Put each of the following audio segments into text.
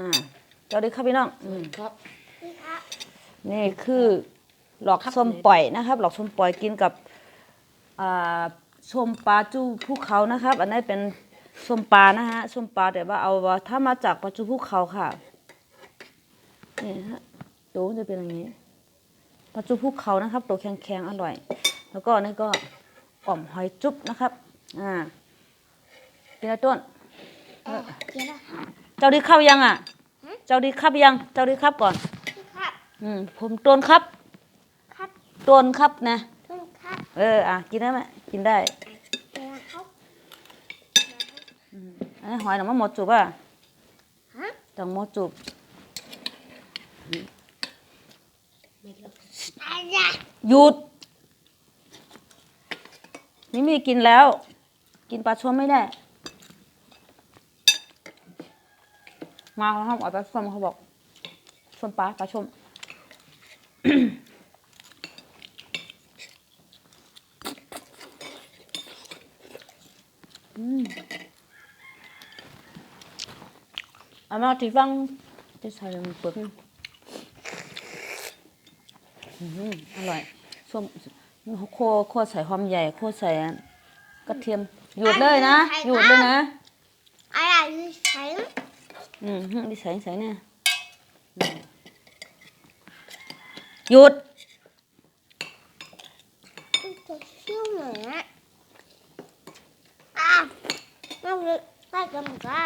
อ่าสวัสดีครับพี่น้องอืมครับ นี่คือหลอกส้มปล่อยนะครับ หลอกส้มปล่อยกินกับอ่าส้มปลาจูภูเขานะครับ อันนี้นเป็นส้มปลานะฮะส้มปลาแต่ว่าเอาว่าถ้ามาจากปลาจูภูเขาค่ะนี่ฮะตัวมันจะเป็นอย่างนี้ปลาจูภูเขานะครับตัวแข็งๆอร่อย แล้วก็อันนี่ก็อ่อมหอยจุ๊บนะครับ อ่าเป็นไงต้นเออกินแล้ว เจ้าดีครับยังอะ เจ้าดีครับยัง เจ้าดีครับก่อน ครับ อืมผมต้นครับ ครับต้นครับนะ ต้นครับเออ อะ กินได้ไหมกินได้กินแล้วครับอันนี้หอยหน่อมะหมดจูบอะฮะต้องหมดจูบอะไรหยุด นี่มีกินแล้ว กินปลาชมไม่ได้ มาเขาบอกปลาชมเขาบอกชมปลาปลาชมอืมอามาที่ฟังที่ใส่ลงเปลือกนี่อืมอร่อยส้มโคโคใส่หอมใหญ่โคใส่กระเทียม หยุดเลยนะ หยุดเลยนะอะไรใช้ อืมฮึดิใส่ใส่เนี่ยอืมหยุดจะเชี่ยวหน่อยนะอ้าวนั่นคือใส่กันหมดละ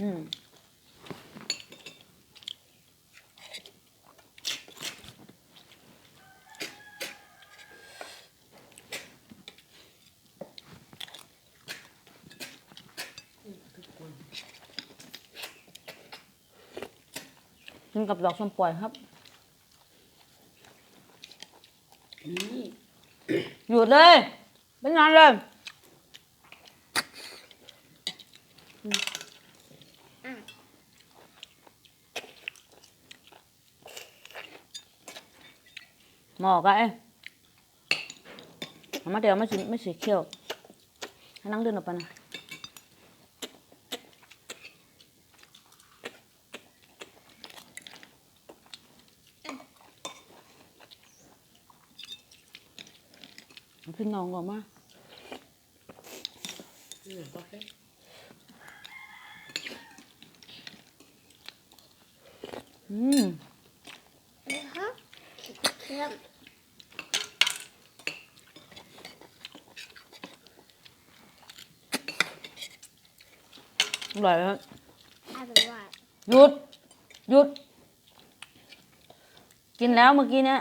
อืม กินกับดอกส้มปล่อยครับหยุดเลยเป็นงานเลยหมอกอะเอ้มาเดี๋ยวไม่สิไม่สีเขียวให้นั่งเดินออกไปนะ พี่น้องออกมาอืมฮะเชื่อมอร่อยครับอร่อยหยุด หยุด กินแล้วเมื่อกี้เนี่ย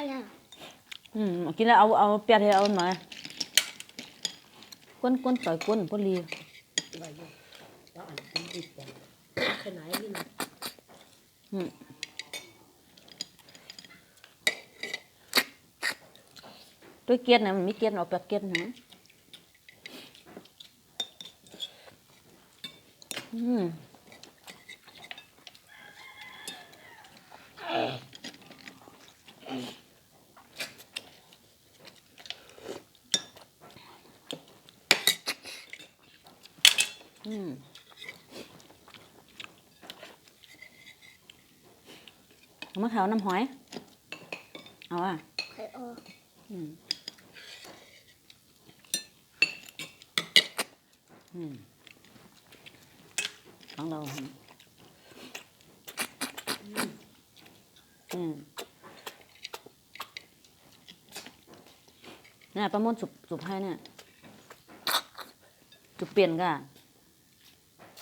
อะไรอืมกินแล้วเอาเอาเปียกให้เอาหน่อยก้นก้นต่อยก้นก้นรีแล้วอันนี้ดิบแต่ขนาดนี้นะอืมด้วยเกียดนะมันมีเกียดออกแบบเกียดนะอืม มะขาวน้ำหอย เอาอะไข่โออืมอืมของเราอืมอืมเนี่ยประมวลสุบสุบให้เนี่ยจุบเปลี่ยนกัน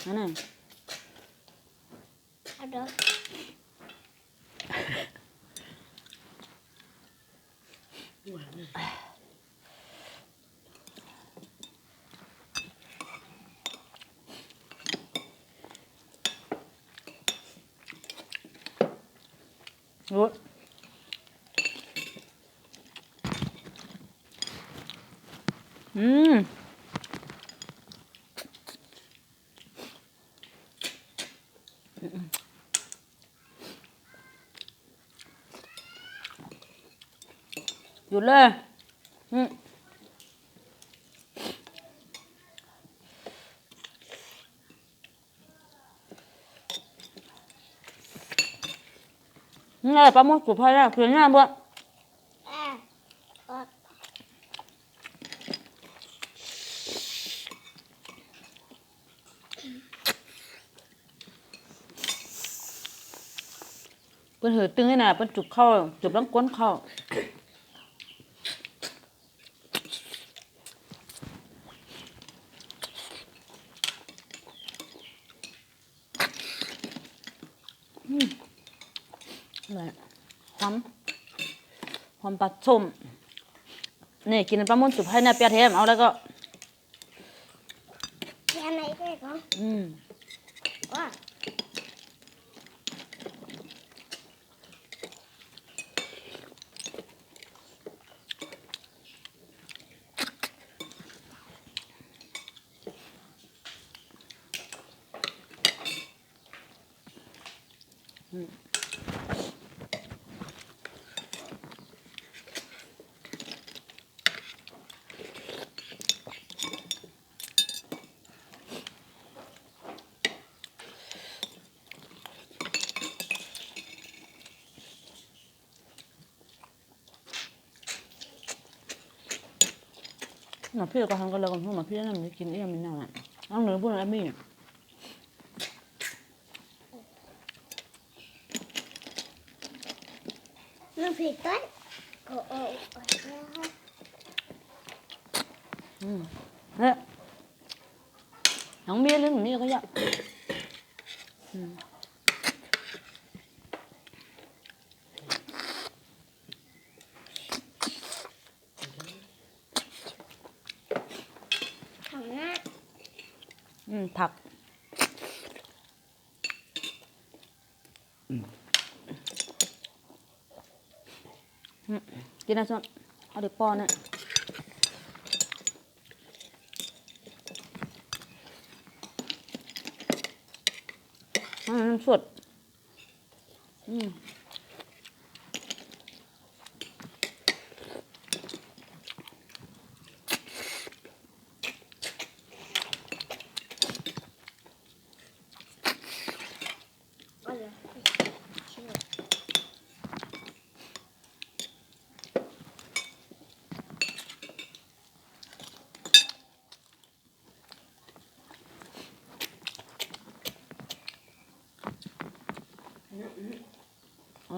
นั่นน่ะเอาเด้อ หวานนะรู้อืม หยุดเลยอืมนี่แหละปลาหมดกุพายแล้วคือหน้าบ่เปิ้นหือตึงนี่น่ะเปิ้นจุบเข้าจุบลังก้นเข้า เลยหอมหอมปลาส้มนี่กินปลาหมดจุบให้แน่เปียเทมเอาแล้วก็ แค่ไหนได้ก็ อืม ว่า หน่อพี่ก็ทำกันแล้วกันพวกหน่อพี่นั่นไม่กินเอี้ยมันน่าเอาเนื้อพวกนั้นไม่น้ำพริกต้นก็เอาออกแล้วอืมเนี่ยน้องเบี้ยเรื่องนี้ก็ยอะอืม ทำหน้า อืมผักอืม กินนะส่วนเอาเด็กป้อนเนี่ยอืมน้ำสดอืม เอาเลยชิม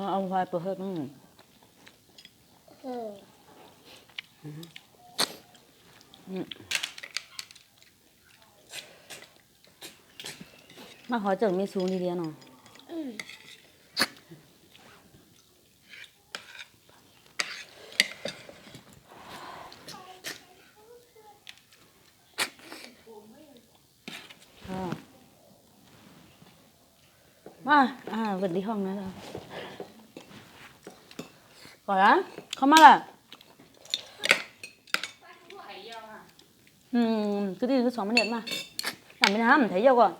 เอาเอาไฟเปิดให้มั่งเออมาขอเจอมีซูนี่เดียวหน่อยมา อ่าเปิดที่ห้องนะจ๊ะก่ อนนะเข้ามาละอืม cứ đi cứ xóm điện mà làm bên hàm thấy đâu rồi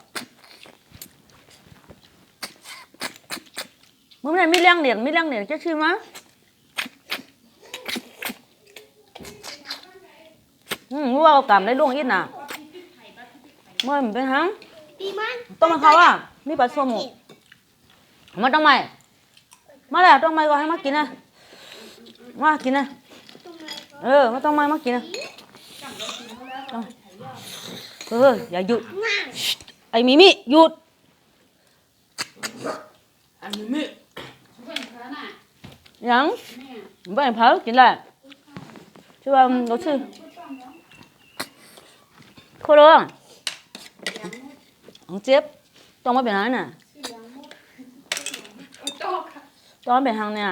bữa nay mi lăng điện mi lăng điện chết chi má ừ mua vào cảm lấy luôn ít nè mời mình bên hám ปีมันต้มมันเขาอะมีปลาส้มหมู มาต้องใหม่มาแล้วต้องใหม่ก็ให้มากินนะมากินนะ เออมาต้องใหม่มากินนะต้องเอออย่าหยุดง่ายไอ้มิมิหยุดอันนี้ไม่ยังไม่เผากินแหละชื่อว่าเราชื่อโคโรของเจี๊ยบต้องมาเป็นอะไรน่ะต้องมาเป็นทางเนี่ย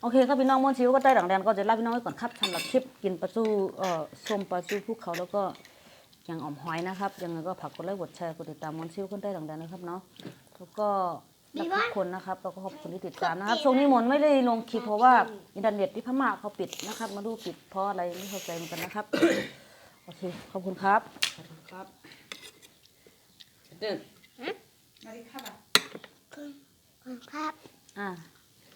โอเคครับพี่น้องมอนชิวก็ใต้ดังแดนก็จะลาพี่น้องไว้ก่อนครับสำหรับคลิปกินปลาซูเอ่อส้มปลาซูภูเขาแล้วก็ยังอ่อมหอยนะครับยังไงก็ฝากกดไลค์กดแชร์กดติดตามมอนชิวคนใต้ดังแดนนะครับเนาะแล้วก็รักทุกคนนะครับแล้วก็ขอบคุณที่ติดตามนะครับช่วงนี้มนต์ไม่ได้ลงคลิปเพราะว่าอินเทอร์เน็ตที่พม่าเขาปิดนะครับ มาดูปิดเพราะอะไรไม่เข้าใจเหมือนกันนะครับโอเคขอบคุณครับครับตื่นคุณคุณครับอ่า